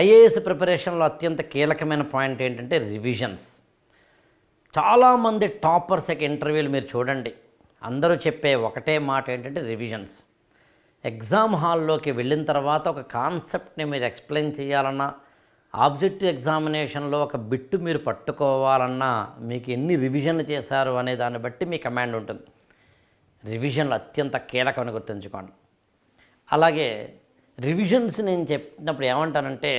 IAS ప్రిపరేషన్లో అత్యంత కీలకమైన పాయింట్ ఏంటంటే రివిజన్స్. చాలామంది టాపర్స్ యొక్క ఇంటర్వ్యూలు మీరు చూడండి. అందరూ చెప్పే ఒకటే మాట ఏంటంటే రివిజన్స్. ఎగ్జామ్ హాల్లోకి వెళ్ళిన తర్వాత ఒక కాన్సెప్ట్ని మీరు ఎక్స్ప్లెయిన్ చేయాలన్నా ఆబ్జెక్టివ్ ఎగ్జామినేషన్లో ఒక బిట్టు మీరు పట్టుకోవాలన్నా మీకు ఎన్ని రివిజన్లు చేశారు అనే దాన్ని బట్టి మీ కమాండ్ ఉంటుంది. రివిజన్లు అత్యంత కీలకమని గుర్తుంచుకోండి. అలాగే రివిజన్స్ నేను చెప్పినప్పుడు ఏమంటానంటే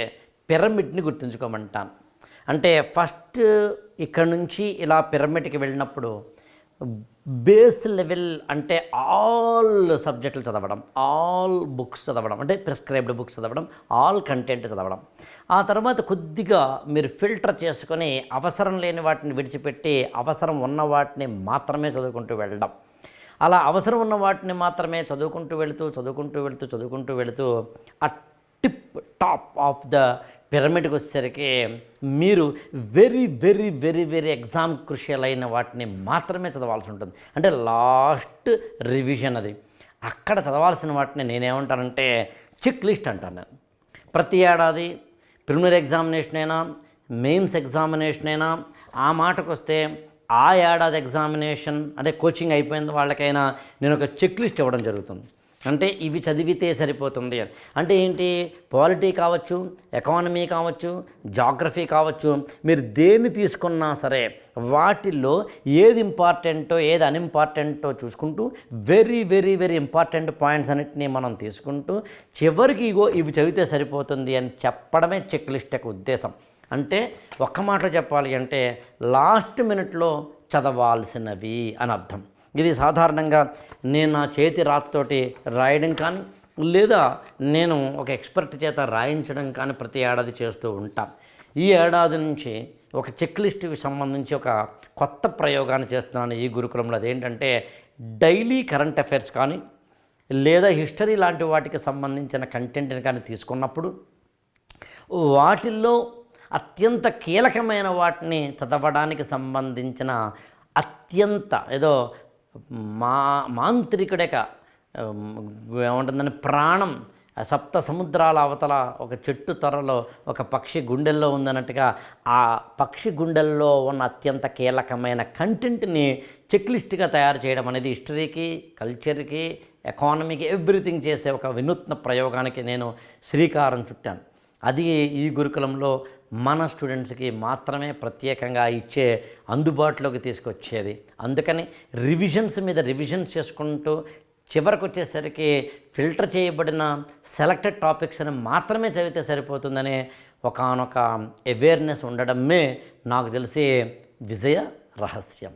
పిరమిడ్ని గుర్తుంచుకోమంటాను. అంటే ఫస్ట్ ఇక్కడ నుంచి ఇలా పిరమిడ్కి వెళ్ళినప్పుడు బేస్ లెవెల్ అంటే ఆల్ సబ్జెక్టులు చదవడం ఆల్ బుక్స్ చదవడం అంటే ప్రిస్క్రైబ్డ్ బుక్స్ చదవడం ఆల్ కంటెంట్ చదవడం. ఆ తర్వాత కొద్దిగా మీరు ఫిల్టర్ చేసుకొని అవసరం లేని వాటిని విడిచిపెట్టి అవసరం ఉన్న వాటిని మాత్రమే చదువుకుంటూ వెళ్ళడం. అలా అవసరం ఉన్న వాటిని మాత్రమే చదువుకుంటూ వెళుతూ చదువుకుంటూ వెళుతూ చదువుకుంటూ వెళుతూ ఆ టిప్ టాప్ ఆఫ్ ద పిరమిడ్కి వచ్చేసరికి మీరు very very very very exam crucial అయిన వాటిని మాత్రమే చదవాల్సి ఉంటుంది. అంటే లాస్ట్ రివిజన్ అది. అక్కడ చదవాల్సిన వాటిని నేనేమంటానంటే చెక్ లిస్ట్ అంటాను నేను. ప్రతి ఏడాది ప్రిలిమినరీ ఎగ్జామినేషన్ అయినా మెయిన్స్ ఎగ్జామినేషన్ అయినా ఆ మాటకు వస్తే ఆ ఏడాది ఎగ్జామినేషన్ అంటే కోచింగ్ అయిపోయిన వాళ్ళకైనా నేను ఒక చెక్ లిస్ట్ ఇవ్వడం జరుగుతుంది. అంటే ఇవి చదివితే సరిపోతుంది అని. అంటే ఏంటి? పాలిటీ కావచ్చు ఎకానమీ కావచ్చు జాగ్రఫీ కావచ్చు మీరు దేన్ని తీసుకున్నా సరే వాటిల్లో ఏది ఇంపార్టెంటో ఏది అన్ఇంపార్టెంటో చూసుకుంటూ very very very important points అన్నిటినీ మనం తీసుకుంటూ చివరికి ఇగో ఇవి చదివితే సరిపోతుంది అని చెప్పడమే చెక్ లిస్ట్ యొక్క ఉద్దేశం. అంటే ఒక్క మాట చెప్పాలి అంటే లాస్ట్ మినిట్లో చదవాల్సినవి అని అర్థం. ఇది సాధారణంగా నేను నా చేతి రాతతోటి రాయడం కానీ లేదా నేను ఒక ఎక్స్పర్ట్ చేత రాయించడం కానీ ప్రతి ఏడాది చేస్తూ ఉంటాను ఈ ఏడాది నుంచి ఒక చెక్ లిస్ట్కి సంబంధించి ఒక కొత్త ప్రయోగాన్ని చేస్తున్నాను ఈ గురుకులంలో. అదేంటంటే డైలీ కరెంట్ అఫైర్స్ కానీ లేదా హిస్టరీ లాంటి వాటికి సంబంధించిన కంటెంట్ని కానీ తీసుకున్నప్పుడు వాటిల్లో అత్యంత కీలకమైన వాటిని చదవడానికి సంబంధించిన అత్యంత ఏదో మా మాంత్రికుడక ఏమంటుందని ప్రాణం సప్త సముద్రాల అవతల ఒక చెట్టు తొరలో ఒక పక్షి గుండెల్లో ఉందన్నట్టుగా ఆ పక్షి గుండెల్లో ఉన్న అత్యంత కీలకమైన కంటెంట్ని చెక్లిస్ట్గా తయారు చేయడం అనేది హిస్టరీకి కల్చర్కి ఎకానమీకి ఎవ్రీథింగ్ చేసే ఒక వినూత్న ప్రయోగానికి నేను శ్రీకారం చుట్టాను. అది ఈ గురుకులంలో మన స్టూడెంట్స్కి మాత్రమే ప్రత్యేకంగా ఇచ్చే అందుబాటులోకి తీసుకొచ్చేది. అందుకని రివిజన్స్ మీద రివిజన్స్ చేసుకుంటూ చివరికి వచ్చేసరికి ఫిల్టర్ చేయబడిన సెలెక్టెడ్ టాపిక్స్ని మాత్రమే చదివితే సరిపోతుందనే ఒకానొక అవేర్నెస్ ఉండడమే నాకు తెలిసి విజయ రహస్యం.